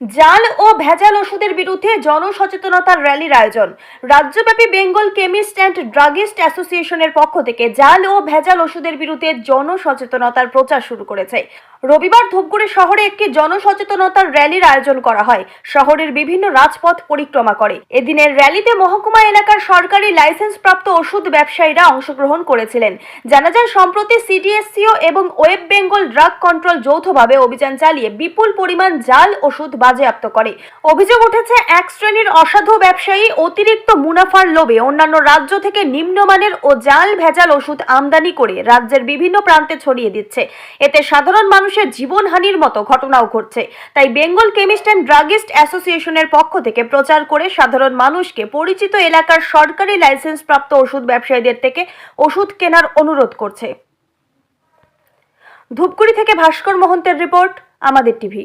জাল ও ভেজাল ওষুধের বিরুদ্ধে জনসচেতনতার র্যালির আয়োজন। রাজ্যব্যাপী বেঙ্গল কেমিস্ট অ্যান্ড ড্রাগিস্ট অ্যাসোসিয়েশনের পক্ষ থেকে জাল ও ভেজাল ওষুধের বিরুদ্ধে জনসচেতনতার প্রচার শুরু করেছে। রবিবার ধূপগুড়ি শহরে একটি জনসচেতনতার র্যালির আয়োজন করা হয়। শহরের বিভিন্ন রাজপথ পরিক্রমা করে। এদিনের র্যালিতে মহকুমা এলাকার সরকারি লাইসেন্সপ্রাপ্ত ওষুধ ব্যবসায়ীরা অংশগ্রহণ করেছিলেন। জানা যায়, সম্প্রতি সিডিএসসিও এবং ওয়েব বেঙ্গল ড্রাগ কন্ট্রোল যৌথভাবে অভিযান চালিয়ে বিপুল পরিমাণ জাল, ওষুধ বাজেয়াপ্ত করে। অভিযোগ উঠেছে, এক শ্রেণির অসাধু ব্যবসায়ী অতিরিক্ত মুনাফার লোভে অন্যান্য রাজ্য থেকে নিম্নমানের ও জাল ভেজাল ওষুধ আমদানি করে রাজ্যের বিভিন্ন প্রান্তে ছড়িয়ে দিচ্ছে। এতে সাধারণ মানুষের জীবনহানির মতো ঘটনাও ঘটছে। তাই বেঙ্গল কেমিস্ট অ্যান্ড ড্রাগিস্ট অ্যাসোসিয়েশনের পক্ষ থেকে প্রচার করে সাধারণ মানুষকে পরিচিত এলাকার সরকারি লাইসেন্স প্রাপ্ত ওষুধ ব্যবসায়ীদের থেকে ওষুধ কেনার অনুরোধ করছে। ধূপগুড়ি থেকে ভাস্কর মোহন্তের রিপোর্ট, আমাদের টিভি।